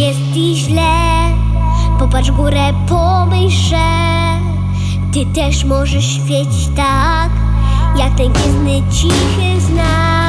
jest i źle Popatrz górę, pomyśl, że Ty też możesz świecić tak Jak ten gwiezdny cichy znak.